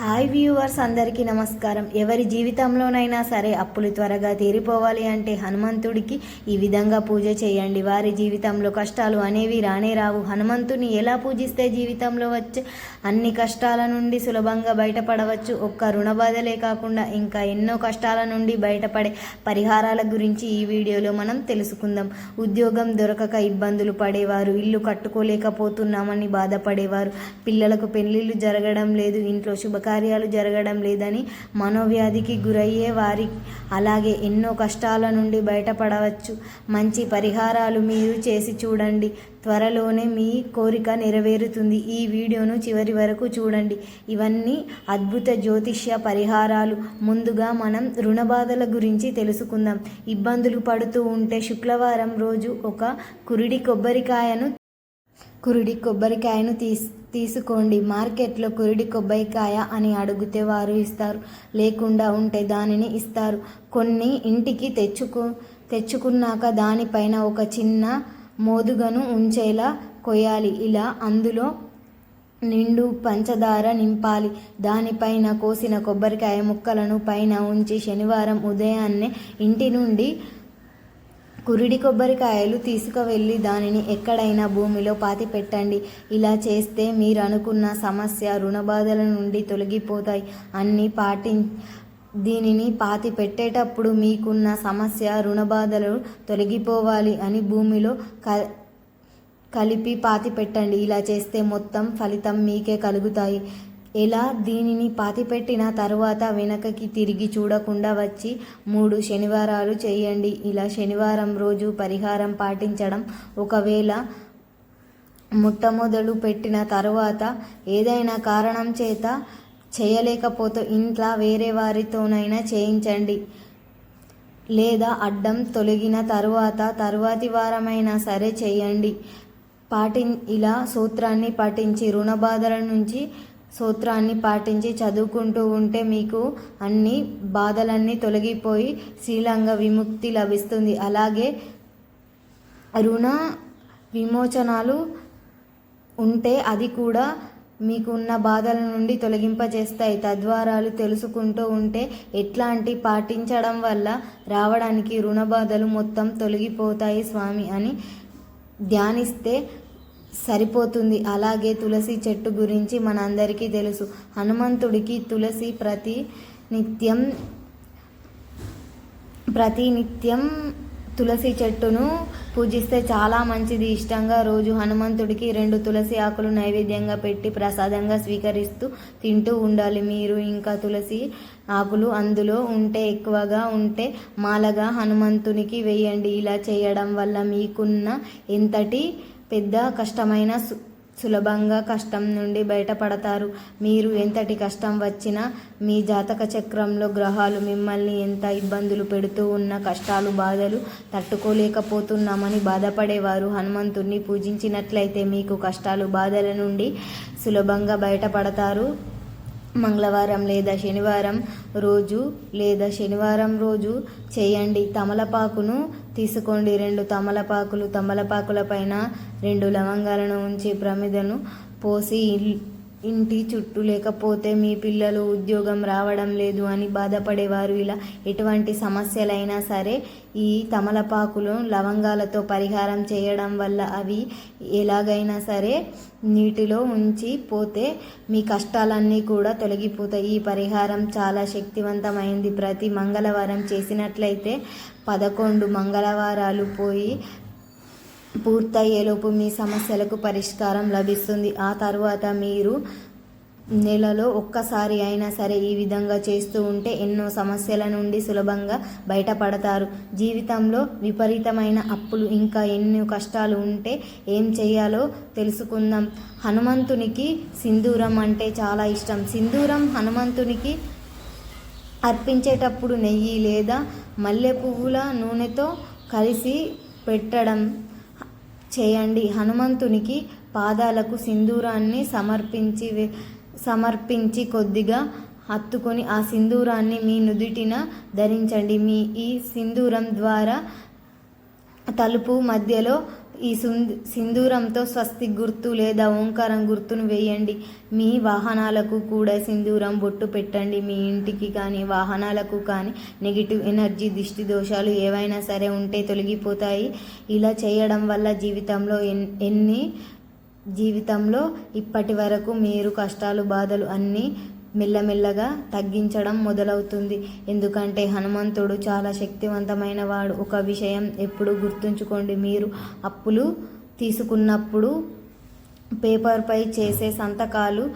Hi viewers అందరికీ నమస్కారం. ఎవరి జీవితంలోనైనా సరే అప్పులు త్వరగా తీరిపోవాలి అంటే హనుమంతుడికి ఈ విధంగా పూజ చేయండి. వారి జీవితంలో కష్టాలు అనేవి రానే రావు. హనుమంతుని ఎలా పూజిస్తే జీవితంలో వచ్చే అన్ని కష్టాల నుండి సులభంగా బయటపడవచ్చు? ఒక్క రుణ బాధలే కాకుండా ఇంకా ఎన్నో కష్టాల నుండి బయటపడే పరిహారాల గురించి ఈ వీడియోలో మనం తెలుసుకుందాం. ఉద్యోగం దొరకక ఇబ్బందులు పడేవారు ఇల్లు కట్టుకోలేకపోతున్నామని బాధపడేవారు పిల్లలకు పెళ్ళిళ్ళు జరగడం లేదు ఇంట్లో శుభ సత్కార్యాలు జరగడం లేదని మనోవ్యాధికి గురయ్యే వారి అలాగే ఎన్నో కష్టాల నుండి బయటపడవచ్చు. మంచి పరిహారాలు మీరు చేసి చూడండి. త్వరలోనే మీ కోరిక నెరవేరుతుంది. ఈ వీడియోను చివరి వరకు చూడండి. ఇవన్నీ అద్భుత జ్యోతిష్య పరిహారాలు. ముందుగా మనం రుణ బాధల గురించి తెలుసుకుందాం. ఇబ్బందులు పడుతూ ఉంటే శుక్రవారం రోజు ఒక కురిడి కొబ్బరికాయను కురిడి కొబ్బరికాయను తీసి తీసుకోండి. మార్కెట్లో కురిడి కొబ్బరికాయ అని అడిగితే వారు ఇస్తారు. లేకుండా ఉంటే దానిని ఇస్తారు. కొన్ని ఇంటికి తెచ్చుకు తెచ్చుకున్నాక దానిపైన ఒక చిన్న మోదుగను ఉంచేలా కొయ్యాలి. ఇలా అందులో నిండు పంచదార నింపాలి. దానిపైన కోసిన కొబ్బరికాయ ముక్కలను పైన ఉంచి శనివారం ఉదయాన్నే ఇంటి నుండి కురిడి కొబ్బరికాయలు తీసుకువెళ్ళి దానిని ఎక్కడైనా భూమిలో పాతి పెట్టండి ఇలా చేస్తే మీరు అనుకున్న సమస్య రుణబాధల నుండి తొలగిపోతాయి. అన్ని పాటి దీనిని పాతి పెట్టేటప్పుడు మీకున్న సమస్య రుణబాధలు తొలగిపోవాలి అని భూమిలో క కలిపి పాతి పెట్టండి ఇలా చేస్తే మొత్తం ఫలితం మీకే కలుగుతాయి. ఎలా దీనిని పాతిపెట్టిన తరువాత వెనకకి తిరిగి చూడకుండా వచ్చి మూడు శనివారాలు చేయండి. ఇలా శనివారం రోజు పరిహారం పాటించడం ఒకవేళ మొట్టమొదలు పెట్టిన తరువాత ఏదైనా కారణం చేత చేయలేకపోతే ఇంట్లో వేరే వారితోనైనా చేయించండి. లేదా అడ్డం తొలగిన తరువాత తరువాతి వారమైనా సరే చేయండి. పాటి ఇలా సూత్రాన్ని పాటించి రుణ బాధల నుంచి సూత్రాన్ని పాటించి చదువుకుంటూ ఉంటే మీకు అన్ని బాధలన్నీ తొలగిపోయి శ్రీలంగ విముక్తి లభిస్తుంది. అలాగే రుణ విమోచనాలు ఉంటే అది కూడా మీకున్న బాధల నుండి తొలగింపజేస్తాయి. తద్వారాలు తెలుసుకుంటూ ఉంటే ఎట్లాంటి పాటించడం వల్ల రావడానికి రుణ బాధలు మొత్తం తొలగిపోతాయి స్వామి అని ధ్యానిస్తే సరిపోతుంది. అలాగే తులసి చెట్టు గురించి మనందరికీ తెలుసు. హనుమంతుడికి తులసి ప్రతి నిత్యం ప్రతినిత్యం తులసి చెట్టును పూజిస్తే చాలా మంచిది. ఇష్టంగా రోజు హనుమంతుడికి రెండు తులసి ఆకులు నైవేద్యంగా పెట్టి ప్రసాదంగా స్వీకరిస్తూ తింటూ ఉండాలి. మీరు ఇంకా తులసి ఆకులు అందులో ఉంటే ఎక్కువగా ఉంటే మాలగా హనుమంతునికి వేయండి. ఇలా చేయడం వల్ల మీకున్న ఎంతటి పెద్ద కష్టమైన సు సులభంగా కష్టం నుండి బయటపడతారు. మీరు ఎంతటి కష్టం వచ్చినా మీ జాతక చక్రంలో గ్రహాలు మిమ్మల్ని ఎంత ఇబ్బందులు పెడుతూ ఉన్న కష్టాలు బాధలు తట్టుకోలేకపోతున్నామని బాధపడేవారు. హనుమంతుణ్ణి పూజించినట్లయితే మీకు కష్టాలు బాధల నుండి సులభంగా బయటపడతారు. మంగళవారం లేదా శనివారం రోజు లేదా శనివారం రోజు చేయండి. తమలపాకును తీసుకోండి. రెండు తమలపాకులు తమలపాకుల పైన రెండు లవంగాలను ఉంచి ప్రమిదను పోసి ఇంటి చుట్టూ లేకపోతే మీ పిల్లలు ఉద్యోగం రావడం లేదు అని బాధపడేవారు. ఇలా ఎటువంటి సమస్యలైనా సరే ఈ తమలపాకులు లవంగాలతో పరిహారం చేయడం వల్ల అవి ఎలాగైనా సరే నీటిలో ఉంచి పోతే మీ కష్టాలన్నీ కూడా తొలగిపోతాయి. ఈ పరిహారం చాలా శక్తివంతమైంది. ప్రతి మంగళవారం చేసినట్లయితే పదకొండు మంగళవారాలు పోయి పూర్తయ్యేలోపు మీ సమస్యలకు పరిష్కారం లభిస్తుంది. ఆ తర్వాత మీరు నెలలో ఒక్కసారి అయినా సరే ఈ విధంగా చేస్తూ ఉంటే ఎన్నో సమస్యల నుండి సులభంగా బయటపడతారు. జీవితంలో విపరీతమైన అప్పులు ఇంకా ఎన్నో కష్టాలు ఉంటే ఏం చేయాలో తెలుసుకుందాం. హనుమంతునికి సింధూరం అంటే చాలా ఇష్టం. సింధూరం హనుమంతునికి అర్పించేటప్పుడు నెయ్యి లేదా మల్లె పువ్వుల నూనెతో కలిసి పెట్టడం చేయండి. హనుమంతునికి పాదాలకు సింధూరాన్ని సమర్పించి సమర్పించి కొద్దిగా హత్తుకొని ఆ సింధూరాన్ని మీ నుదుటిన ధరించండి. మీ ఈ సింధూరం ద్వారా తలుపు మధ్యలో ఈ సింధూరంతో స్వస్తి గుర్తు లేదా ఓంకారం గుర్తును వేయండి. మీ వాహనాలకు కూడా సింధూరం బొట్టు పెట్టండి. మీ ఇంటికి కానీ వాహనాలకు కానీ నెగిటివ్ ఎనర్జీ దిష్టి దోషాలు ఏవైనా సరే ఉంటే తొలగిపోతాయి. ఇలా చేయడం వల్ల జీవితంలో ఎన్ని జీవితంలో ఇప్పటి వరకు మీరు కష్టాలు బాధలు అన్నీ మెల్లమెల్లగా తగ్గించడం మొదలవుతుంది. ఎందుకంటే హనుమంతుడు చాలా శక్తివంతమైన వాడు ఒక విషయం ఎప్పుడు గుర్తుంచుకోండి. మీరు అప్పులు తీసుకున్నప్పుడు పేపర్పై చేసే సంతకాలు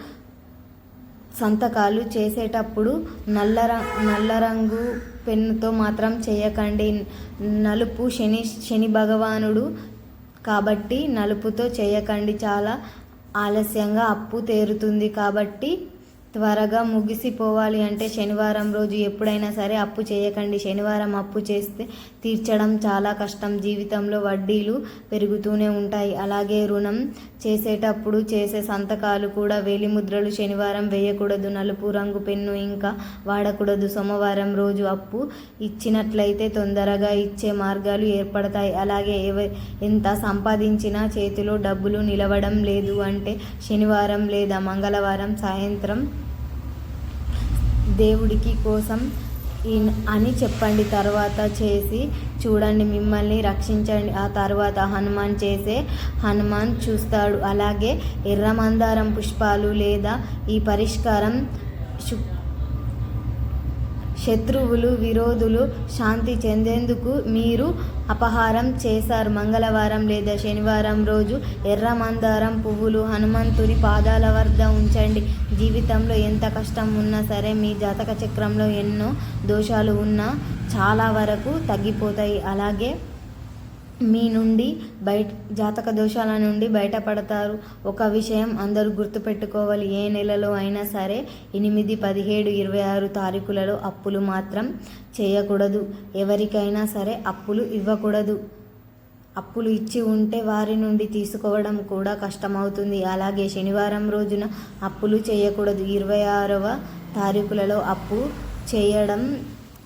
సంతకాలు చేసేటప్పుడు నల్ల నల్ల రంగు పెన్నుతో మాత్రం చేయకండి. నలుపు శని శని భగవానుడు కాబట్టి నలుపుతో చేయకండి. చాలా ఆలస్యంగా అప్పు తేరుతుంది కాబట్టి త్వరగా ముగిసిపోవాలి అంటే శనివారం రోజు ఎప్పుడైనా సరే అప్పు చేయకండి. శనివారం అప్పు చేస్తే తీర్చడం చాలా కష్టం. జీవితంలో వడ్డీలు పెరుగుతూనే ఉంటాయి. అలాగే రుణం చేసేటప్పుడు చేసే సంతకాలు కూడా వేలిముద్రలు శనివారం వేయకూడదు. నలుపు రంగు పెన్ను ఇంకా వాడకూడదు. సోమవారం రోజు అప్పు ఇచ్చినట్లయితే తొందరగా ఇచ్చే మార్గాలు ఏర్పడతాయి. అలాగే ఎవ ఎంత సంపాదించినా చేతిలో డబ్బులు నిలవడం లేదు అంటే శనివారం లేదా మంగళవారం సాయంత్రం దేవుడికి కోసం అని చెప్పండి. తర్వాత చేసి చూడండి మిమ్మల్ని రక్షించండి. ఆ తర్వాత హనుమాన్ చేసే హనుమాన్ చూస్తాడు. అలాగే ఎర్ర మందారం పుష్పాలు లేదా ఈ పరిష్కారం శుక్ శత్రువులు విరోధులు శాంతి చెందేందుకు మీరు అపహారం చేశారు. మంగళవారం లేదా శనివారం రోజు ఎర్ర మందారం పువ్వులు హనుమంతుని పాదాల వద్ద ఉంచండి. జీవితంలో ఎంత కష్టం ఉన్నా సరే మీ జాతక చక్రంలో ఎన్నో దోషాలు ఉన్నా చాలా వరకు తగ్గిపోతాయి. అలాగే మీ నుండి బయట జాతక దోషాల నుండి బయటపడతారు. ఒక విషయం అందరూ గుర్తుపెట్టుకోవాలి. ఏ నెలలో అయినా సరే ఎనిమిది పదిహేడు ఇరవై ఆరు తారీఖులలో అప్పులు మాత్రం చేయకూడదు. ఎవరికైనా సరే అప్పులు ఇవ్వకూడదు. అప్పులు ఇచ్చి ఉంటే వారి నుండి తీసుకోవడం కూడా కష్టమవుతుంది. అలాగే శనివారం రోజున అప్పులు చేయకూడదు. ఇరవై ఆరవ తారీఖులలో అప్పు చేయడం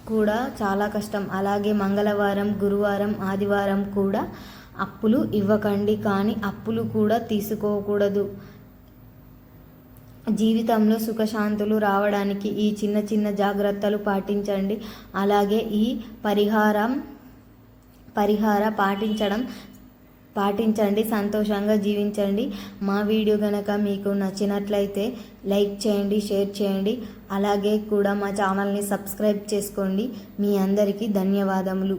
కూడా చాలా కష్టం. అలాగే మంగళవారం గురువారం ఆదివారం కూడా అప్పులు ఇవ్వకండి. కానీ అప్పులు కూడా తీసుకోకూడదు. జీవితంలో సుఖశాంతులు రావడానికి ఈ చిన్న చిన్న జాగ్రత్తలు పాటించండి. అలాగే ఈ పరిహారం పరిహార పాటించడం పాటించండి సంతోషంగా జీవించండి. మా వీడియో కనుక మీకు నచ్చినట్లయితే లైక్ చేయండి షేర్ చేయండి. అలాగే కూడా మా ఛానల్ని సబ్స్క్రైబ్ చేసుకోండి. మీ అందరికీ ధన్యవాదములు.